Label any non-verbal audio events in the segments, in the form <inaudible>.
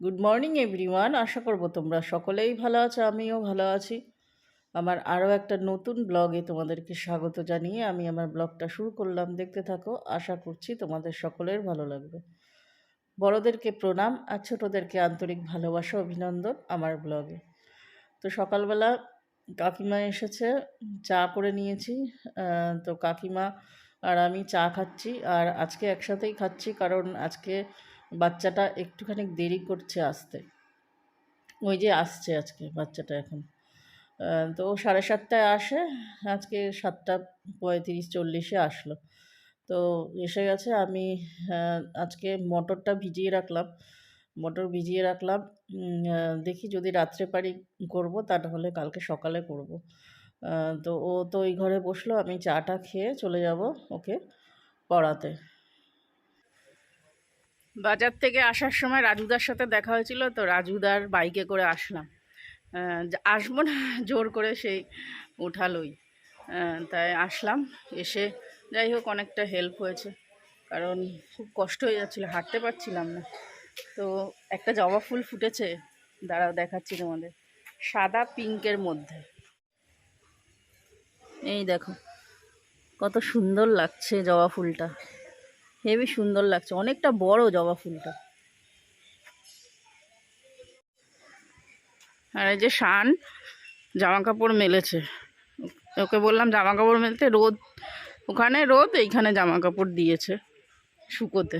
Good morning everyone আশা করব তোমরা সকলেই ভালো আছো, আমিও ভালো আছি। আমার আরও একটা নতুন ব্লগে তোমাদেরকে স্বাগত জানিয়ে আমি আমার ব্লগটা শুরু করলাম। দেখতে থাকো, আশা করছি তোমাদের সকলের ভালো লাগবে। বড়দেরকে প্রণাম আর ছোটোদেরকে আন্তরিক ভালোবাসা, অভিনন্দন আমার ব্লগে। তো সকালবেলা কাকিমা এসেছে, চা করে নিয়েছি। তো কাকিমা আর আমি চা খাচ্ছি আর আজকে একসাথেই খাচ্ছি কারণ আজকে বাচ্চাটা একটুখানি দেরি করছে আসতে। ওই যে আসছে আজকে বাচ্চাটা এখন। তো ও সাড়ে সাতটায় আসে, আজকে সাতটা পঁয়ত্রিশ চল্লিশে আসলো। তো এসে গেছে, আমি আজকে মটরটা ভিজিয়ে রাখলাম। মটর ভিজিয়ে রাখলাম। দেখি যদি রাত্রে পারি করব, তা নাহলে কালকে সকালে করব। তো ও তো ওই ঘরে বসল, আমি চাটা খেয়ে চলে যাব ওকে পড়াতে। বাজার থেকে আসার সময় রাজুদার সাথে দেখা হয়েছিল, তো রাজুদার বাইকে করে আসলাম। আসব না, জোর করে সেই উঠালোই। তাই আসলাম, এসে যাই হোক অনেকটা হেল্প হয়েছে, কারণ খুব কষ্ট হয়ে যাচ্ছিল, হাঁটতে পারছিলাম না। তো একটা জবা ফুল ফুটেছে, দাঁড়াও দেখাচ্ছি তোমাদের, সাদা পিঙ্কের মধ্যে। এই দেখো, কত সুন্দর লাগছে জবা ফুলটা। হেবি সুন্দর লাগছে। অনেকটা বড় জবা ফুলটা। আর এই যে শান জামা কাপড় মেলেছে। ওকে বললাম জামা কাপড় মেলতে রোদ, ওখানে রোদ, এইখানে জামা কাপড় দিয়েছে শুকোতে।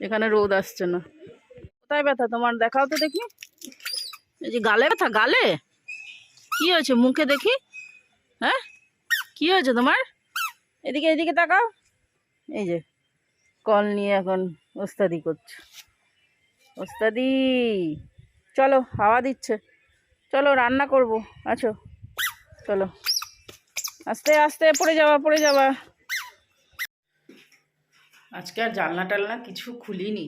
এখানে রোদ আসছে না। কোথায় ব্যথা তোমার? দেখাও তো দেখি। এই যে গালে ব্যথা? গালে? কি হয়েছে? মুখে দেখি? হ্যাঁ? কি হয়েছে তোমার? এদিকে এদিকে তাকাও। এই যে। কল নিয়ে এখন ওস্তাদি করছে। ওস্তাদি, চলো, হাওয়া দিচ্ছে। চলো, রান্না করব। আছো? চলো। আস্তে আস্তে, পড়ে যাওয়া পড়ে যাওয়া আজকে আর জানলা টালনা কিছু খুলিনি,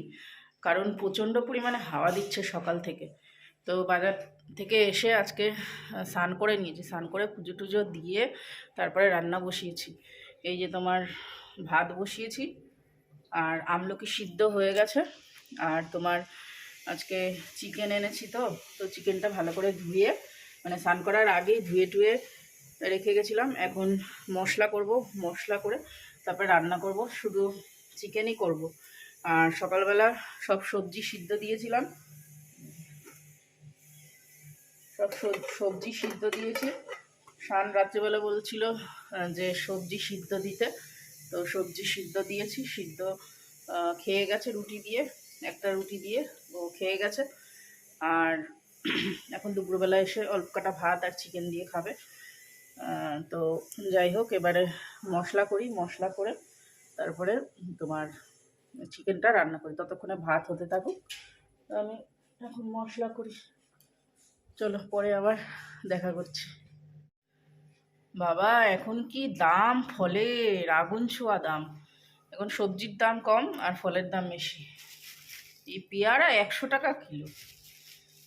কারণ প্রচণ্ড পরিমাণে হাওয়া দিচ্ছে সকাল থেকে। তো বাজার থেকে এসে আজকে স্নান করে নিয়েছি। স্নান করে পুজো টুজো দিয়ে তারপরে রান্না বসিয়েছি। এই যে তোমার ভাত বসিয়েছি আর আমলকি সিদ্ধ হয়ে গেছে। আর তোমার আজকে চিকেন এনেছি তো তো চিকেনটা ভালো করে ধুয়ে মানে স্নান করার আগেই ধুয়ে টুয়ে রেখে গেছিলাম। এখন মশলা করব, মশলা করে তারপরে রান্না করব। শুধু চিকেনই করব। আর সকালবেলা সব সবজি সিদ্ধ দিয়েছিলাম। সব সব- সবজি সিদ্ধ দিয়েছি। শান রাত্রিবেলা বলছিল যে সবজি সিদ্ধ দিতে। তো সবজি সিদ্ধ দিয়েছি, সিদ্ধ খেয়ে গেছে রুটি দিয়ে, একটা রুটি দিয়ে ও খেয়ে গেছে। আর <clears throat> এখন দুপুরবেলা এসে অল্প কাটা ভাত আর চিকেন দিয়ে খাবে। তো যাই হোক, এবারে মশলা করি, মশলা করে তারপরে তোমার চিকেনটা রান্না করি। ততক্ষণে ভাত হতে থাকুক। আমি এখন মশলা করি। চলো, পরে আবার দেখা করছি। বাবা, এখন কি দাম? ফলের আগুন ছোঁয়া দাম। এখন সবজির দাম কম আর ফলের দাম বেশি। এই পেয়ারা একশো টাকা কিলো।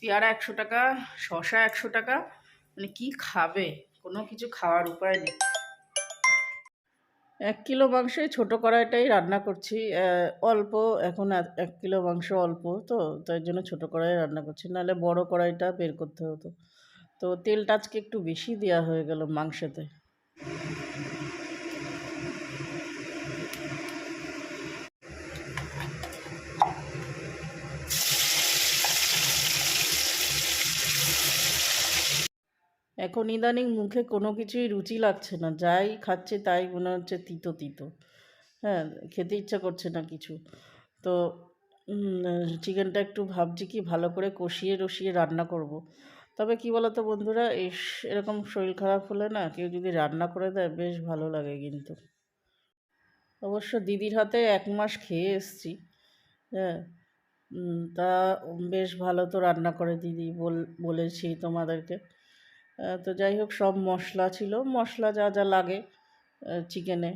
পেয়ারা একশো টাকা শশা একশো টাকা মানে কি খাবে? কোনো কিছু খাওয়ার উপায় নেই। এক কিলো মাংসই ছোটো কড়াইটাই রান্না করছি। অল্প, এখন এক কিলো মাংস অল্প তো, তাই জন্য ছোটো কড়াই রান্না করছি। নাহলে বড় কড়াইটা বের করতে হতো। তো তেলটা আজকে একটু বেশি দেওয়া হয়ে গেল মাংসতে। এখন ইদানিং মুখে কোনো কিছুই রুচি লাগছে না, যাই খাচ্ছে তাই মনে হচ্ছে তিতো তিতো। হ্যাঁ খেতে ইচ্ছা করছে না কিছু। তো চিকেনটা একটু ভাবছি কি ভালো করে কষিয়ে রসিয়ে রান্না করব। তবে কি বলতো বন্ধুরা এই এরকম শরীর খারাপ হলে না কেউ যদি রান্না করে দেয় বেশ ভালো লাগে কিন্তু। অবশ্য দিদির হাতে এক মাস খেয়ে এসছি হ্যাঁ। তা বেশ ভালো তো রান্না করে দিদি বল, বলেছি তোমাদেরকে। তো যাই হোক, সব মশলা ছিল, মশলা যা যা লাগে চিকেনে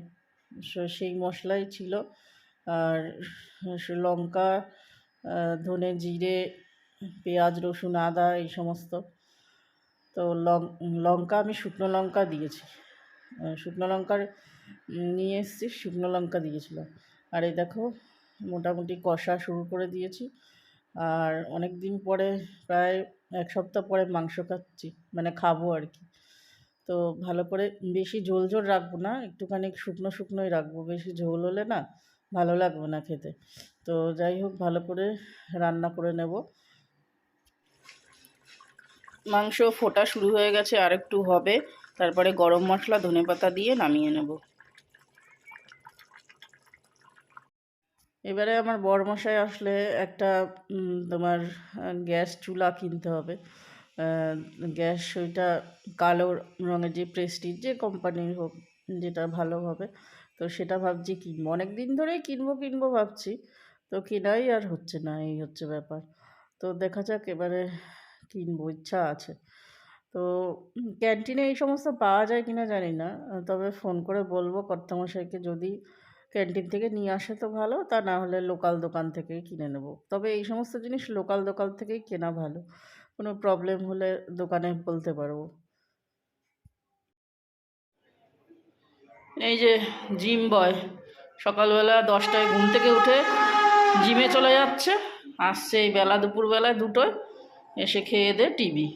সেই মশলাই ছিল। আর লঙ্কা ধনে জিরে পেঁয়াজ, রসুন, আদা এই সমস্ত। তো লঙ্কা আমি শুকনো লঙ্কা দিয়েছি। শুকনো লঙ্কার নিয়ে এসেছি, শুকনো লঙ্কা দিয়েছিলাম। আর এই দেখো, মোটামুটি কষা শুরু করে দিয়েছি। আর অনেক দিন পরে, প্রায় এক সপ্তাহ পরে মাংস খাচ্ছি মানে খাব আর কি। তো ভালো করে বেশি ঝোল ঝোল রাখব না, একটুখানি শুকনো শুকনোই রাখব। বেশি ঝোল হলে না, ভালো লাগবে না খেতে। তো যাই হোক, ভালো করে রান্না করে নেব। মাংস ফোটা শুরু হয়ে গেছে, আর একটু হবে। তারপরে গরম মশলা ধনেপাতা দিয়ে নামিয়ে নেব। এবারে আমার বরমশাই আসলে একটা তোমার গ্যাস চুলা কিনতে হবে। গ্যাস ওইটা কালো রঙের যে প্রেস্টিজ যে কোম্পানির হোক, যেটা ভালো হবে, তো সেটা ভাবছি কিনবো। অনেক দিন ধরেই কিনবো কিনবো ভাবছি, তো কেনাই আর হচ্ছে না, এই হচ্ছে ব্যাপার। তো দেখা যাক, এবারে কিনবো, ইচ্ছা আছে। তো ক্যান্টিনে এই সমস্ত পাওয়া যায় কিনা জানি না। তবে ফোন করে বলব কর্তামশাইকে যদি ক্যান্টিন থেকে নিয়ে আসে তো ভালো, তা না হলে লোকাল দোকান থেকেই কিনে নেব। তবে এই সমস্ত জিনিস লোকাল দোকান থেকেই কেনা ভালো। কোনো প্রবলেম হলে দোকানে বলতে পারব। এই যে জিম বয়, সকালবেলা দশটায় ঘুম থেকে উঠে জিমে চলে যাচ্ছে, আসছে এই বেলা দুপুরবেলায় দুটোয়। এসে খেয়ে দে টিভি।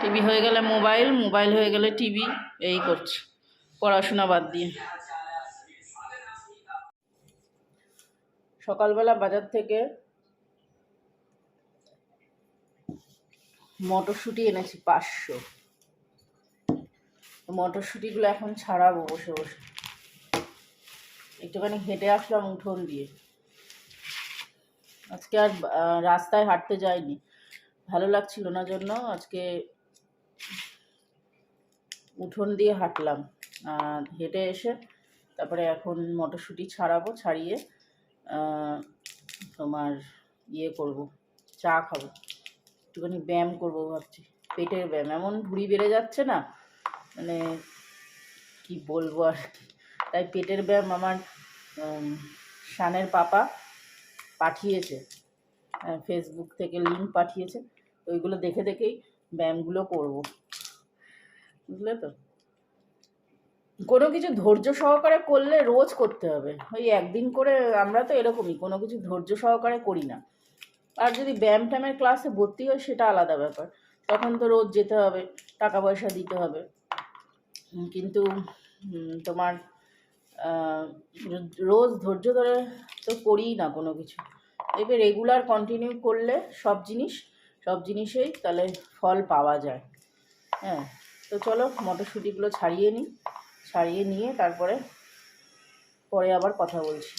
টিভি হয়ে গেলে মোবাইল মোবাইল হয়ে গেলে টিভি, এই করছে, পড়াশোনা বাদ দিয়ে। সকালবেলা বাজার থেকে মটরশুঁটি এনেছি পাঁচশো। মটরশুঁটিগুলো এখন ছাড়াবো বসে বসে। একটুখানি হেঁটে আসলাম উঠোন দিয়ে। আজকে আর রাস্তায় হাঁটতে যাইনি। ভালো লাগছিল না জন্য আজকে উঠোন দিয়ে হাঁটলাম। আর হেঁটে এসে তারপরে এখন মটরশুঁটি ছাড়াবো, ছাড়িয়ে তোমার ইয়ে করব, চা খাব। একটুখানি ব্যায়াম করব ভাবছি, পেটের ব্যায়াম। এমন ভুঁড়ি বেড়ে যাচ্ছে না মানে কি বলব আর কি। তাই পেটের ব্যায়াম আমার শানের পাপা পাঠিয়েছে ফেসবুক থেকে লিঙ্ক পাঠিয়েছে। ওইগুলো দেখে দেখেই ব্যায়ামগুলো করব। বুঝলে তো? কোনো কিছু ধৈর্য সহকারে করলে রোজ করতে হবে। ওই একদিন করে আমরা তো এরকমই, কোনো কিছু ধৈর্য সহকারে করি না। আর যদি ব্যায়াম ট্যামের ক্লাসে ভর্তি হয় সেটা আলাদা ব্যাপার। তখন তো রোজ যেতে হবে, টাকা পয়সা দিতে হবে। কিন্তু তোমার রোজ ধৈর্য ধরে তো করিই না কোনো কিছু। দেখবে রেগুলার কন্টিনিউ করলে সব জিনিস সব জিনিসেই তাহলে ফল পাওয়া যায়। হ্যাঁ তো চলো মটরশুঁটিগুলো ছাড়িয়ে নিই। ছাড়িয়ে নিয়ে তারপরে পরে আবার কথা বলছি।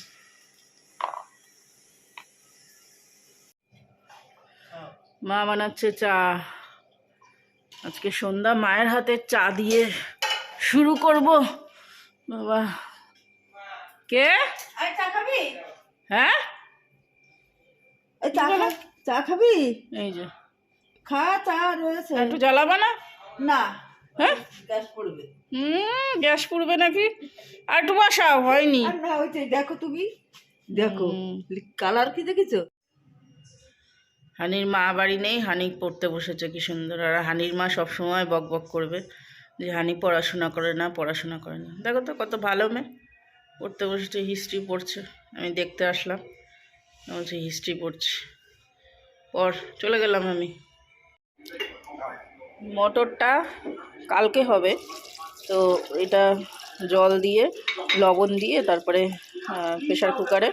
মা বানাচ্ছে চা। আজকে সন্ধ্যা মায়ের হাতে চা দিয়ে শুরু করব। বাবা। কে? হ্যাঁ? চা খাবি? এই যে। খা চা রয়েছে। একটু জ্বালাবা না? না। হ্যাঁ? গ্যাস পড়বে। হুম গ্যাস পুড়বে নাকি? আর একটু বসাও হয়নি। না ওই দেখো তুমি। দেখো কালার কি দেখেছ? হানির মা বাড়ি নেই হানি পড়তে বসেছে কি সুন্দর। আর হানির মা সবসময় বক বক করবে যে হানি পড়াশোনা করে না পড়াশোনা করে না। দেখো তো কত ভালো মেয়ে। পড়তে বসেছে হিস্ট্রি পড়ছে। আমি দেখতে আসলাম। বলছে হিস্ট্রি পড়ছি। পর চলে গেলাম আমি। মটরটা কালকে হবে, তো এটা জল দিয়ে, লবণ দিয়ে, তারপরে প্রেশার কুকারে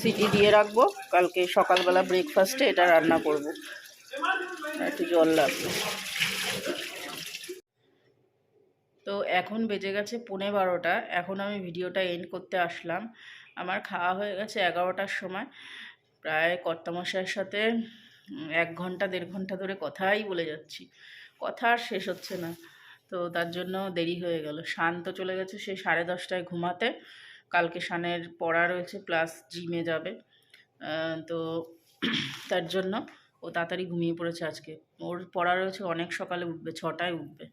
সিটি দিয়ে রাখব। কালকে সকালবেলা ব্রেকফাস্টে এটা রান্না করব। একটু জল লাগবে। তো এখন বেজে গেছে পৌনে বারোটা। এখন আমি ভিডিওটা এন্ড করতে আসলাম। আমার খাওয়া হয়ে গেছে এগারোটার সময়। প্রায় কর্তামশাইয়ের সাথে এক ঘণ্টা, দেড় ঘণ্টা ধরে কথাই বলে যাচ্ছি। কথা আর শেষ হচ্ছে না। তো তার জন্য দেরি হয়ে গেল। শান তো চলে গেছে সে সাড়ে দশটায় ঘুমাতে। কালকে শানের পড়া রয়েছে প্লাস জিমে যাবে। তো তার জন্য ও তাড়াতাড়ি ঘুমিয়ে পড়েছে আজকে। ওর পড়া রয়েছে, অনেক সকালে উঠবে, ছটায় উঠবে।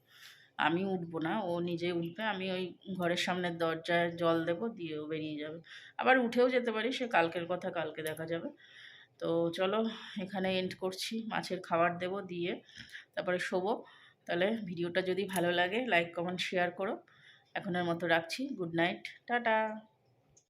আমি উঠবো না, ও নিজে উঠবে, আমি ওই ঘরের সামনের দরজায় জল দেবো, দিয়ে ও বেরিয়ে যাবে। আবার উঠেও যেতে পারি, সে কালকের কথা কালকে দেখা যাবে। তো চলো, এখানে এন্ড করছি, মাছের খাবার দেব, দিয়ে তারপরে শোবো। তাহলে ভিডিওটা যদি ভালো লাগে লাইক কমেন্ট শেয়ার করো। এখনের মতো রাখছি গুড নাইট টাটা!